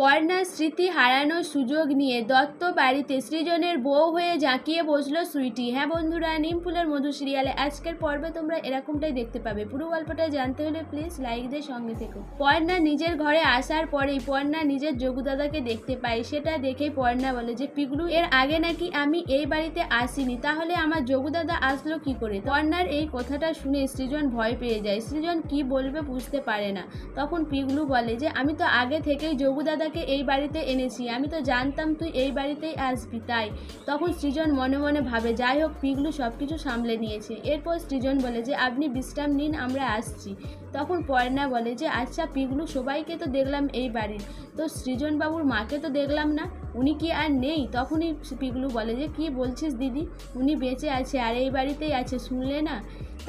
পর্ণার স্মৃতি হারানোর সুযোগ নিয়ে দত্ত বাড়িতে সৃজনের বউ হয়ে জাঁকিয়ে বসল সুইটি। হ্যাঁ বন্ধুরা নিম ফুলের মধু সিরিয়ালে আজকের পর্বে তোমরা এরকমটাই দেখতে পাবে। পুরো গল্পটা জানতে হলে প্লিজ লাইক দিয়ে সঙ্গে থেকো। পর্ণা নিজের ঘরে আসার পরেই পর্ণা নিজের যোগুদাদাকে দেখতে পায়। সেটা দেখেই পর্ণা বলে যে, পিগলু, এর আগে নাকি আমি এই বাড়িতে আসিনি, তাহলে আমার যোগুদাদা আসলো কি করে? পর্ণার এই কথাটা শুনে সৃজন ভয় পেয়ে যায়। সৃজন কি বলবে বুঝতে পারে না। তখন পিগলু বলে যে, আমি তো আগে থেকেই যোগুদাদাকে এই বাড়িতে এনেছি। আমি তো জানতাম তুই এই বাড়িতেই আসবি, তাই। তখন সৃজন মনে মনে ভাবে, যাই হোক, পিগলু সব কিছু সামলে নিয়েছে। এরপর সৃজন বলে যে, আপনি বিশ্রাম নিন, আমরা আসছি। তখন পয়না বলে যে আচ্ছা পিগলু, সবাইকে তো দেখলাম এই বাড়ির। তো সৃজনবাবুর মাকে তো দেখলাম না। উনি কি আর নেই? তখনই পিগলু বলে যে, কি বলছিস দিদি? উনি বেঁচে আছে আর এই বাড়িতেই আছে, শুনলে না?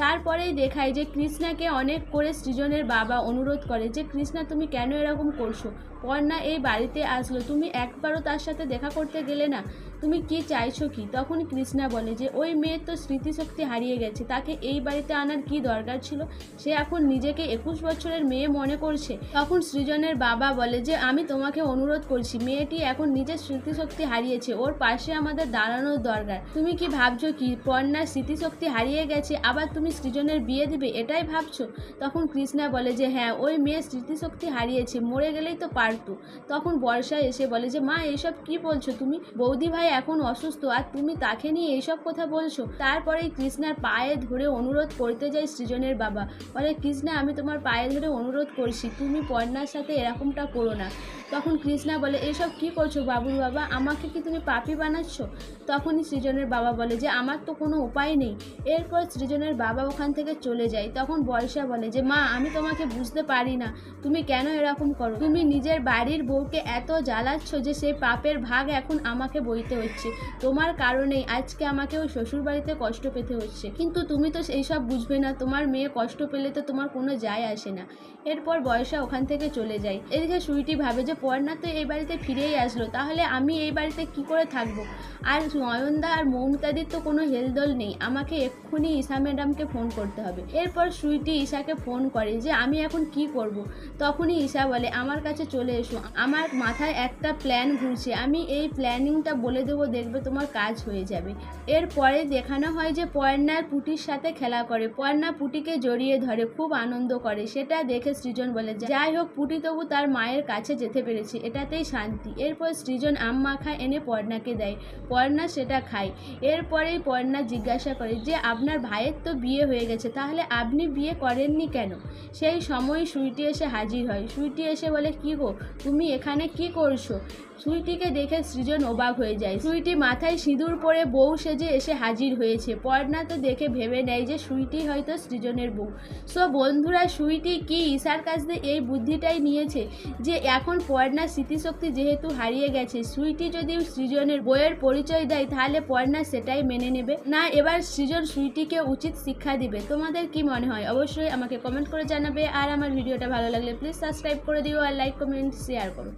তারপরেই দেখায় যে, কৃষ্ণাকে অনেক করে সৃজনের বাবা অনুরোধ করে যে, কৃষ্ণা, তুমি কেন এরকম করছ? পর্ণা এই বাড়িতে আসলো, তুমি একবারও তার সাথে দেখা করতে গেলে না? তুমি কি চাইছো কি? তখন কৃষ্ণা বলে যে, ওই মেয়ের তো স্মৃতিশক্তি হারিয়ে গেছে, তাকে এই বাড়িতে আনার কি দরকার ছিল? সে এখন নিজেকে একুশ বছরের মেয়ে মনে করছে। তখন সৃজনের বাবা বলে যে, আমি তোমাকে অনুরোধ করছি, মেয়েটি এখন নিজের স্মৃতিশক্তি হারিয়েছে, ওর পাশে আমাদের দাঁড়ানোর দরকার। তুমি কি ভাবছ কি? পর্ণার স্মৃতিশক্তি হারিয়ে গেছে, আবার তুমি সৃজনের বিয়ে দিবে? এটাই ভাবছ? তখন কৃষ্ণা বলে যে হ্যাঁ ওই মেয়ে স্মৃতিশক্তি হারিয়েছে, মরে গেলেই তো পারতো। তখন বর্ষা এসে বলে যে, মা, এসব কি বলছো তুমি? বৌদি ভাই এখন অসুস্থ, আর তুমি তাকে নিয়ে এইসব কথা বলছো? তারপরেই কৃষ্ণার পায়ে ধরে অনুরোধ করতে যায় সৃজনের বাবা। বলে, কৃষ্ণা, আমি তোমার পায়ে ধরে অনুরোধ করছি, তুমি পর্ণার সাথে এরকমটা করো না। তখন কৃষ্ণা বলে, এসব কি করছ বাবুর বাবা? আমাকে কি তুমি পাপি বানাচ্ছ? তখনই সৃজনের বাবা বলে যে, আমার তো কোনো উপায় নেই। এরপর সৃজনের বাবা ওখান থেকে চলে যায়। তখন বর্ষা বলে যে, মা, আমি তোমাকে বুঝতে পারি না। তুমি কেন এরকম করো? তুমি নিজের বাড়ির বউকে এত জ্বালাচ্ছ যে সেই পাপের ভাগ এখন আমাকে বইতে হচ্ছে। তোমার কারণেই আজকে আমাকে ওই শ্বশুর বাড়িতে কষ্ট পেতে হচ্ছে। কিন্তু তুমি তো সেই সব বুঝবে না। তোমার মেয়ে কষ্ট পেলে তো তোমার কোনো যায় আসে না। এরপর বয়সা ওখান থেকে চলে যায়। এদিকে সুইটি ভাবে যে পর্ণা তো এই বাড়িতে ফিরেই আসলো। তাহলে আমি এই বাড়িতে কি করে থাকব? আর নয়নদা আর মৌমিতাদির তো কোনো হেলদোল নেই। আমাকে এক্ষুনি ঈশা ম্যাডামকে ফোন করতে হবে। এরপর সুইটি ঈশাকে ফোন করে যে, আমি এখন কি করব। তখনই ঈশা বলে, আমার কাছে চলে এসো। আমার মাথায় একটা প্ল্যান ঘুরছে। আমি এই প্ল্যানিংটা বলে দেবো, দেখবে তোমার কাজ হয়ে যাবে। এরপরে দেখানো হয় যে পর্ণার পুটির সাথে খেলা করে। পর্ণা পুটিকে জড়িয়ে ধরে, খুব আনন্দ করে। সেটা দেখে সৃজন বলে, যাই হোক পুটি তবু তার মায়ের কাছে যেতে পেরেছে, এটাতেই শান্তি। এরপর সৃজন আম মাখা এনে পর্ণাকে দেয়। পর্ণা সেটা খায়। এরপরেই পর্ণা জিজ্ঞাসা করে যে, আপনার ভাইয়ের তো বিয়ে হয়ে গেছে, তাহলে আপনি বিয়ে করেননি কেন? সেই সময় সুইটি এসে হাজির হয়। সুইটি এসে বলে, কি গো, তুমি এখানে কি করছ? সুইটিকে দেখে সৃজন অবাক হয়ে যায়। সুইটি মাথায় সিঁদুর পরে বউ সেজে এসে হাজির হয়েছে। পর্ণা তো দেখে ভেবে নেয় যে, সুইটি হয়তো সৃজনের বউ। সো বন্ধুরা, সুইটি কি ঈশার কাছ এই বুদ্ধিটাই নিয়েছে যে, এখন পর্ণার স্মৃতিশক্তি যেহেতু হারিয়ে গেছে, সুইটি যদি সৃজনের বইয়ের পরিচয় দেয়, তাহলে পর্ণা সেটাই মেনে নেবে। না, এবার সৃজন সুইটিকে উচিত শিক্ষা দিবে। তোমাদের কি মনে হয়? অবশ্যই আমাকে কমেন্ট করে জানাবে। আর আমার ভিডিওটা ভালো লাগলে প্লিজ সাবস্ক্রাইব করে দিও আর লাইক কমেন্ট শেয়ার করো।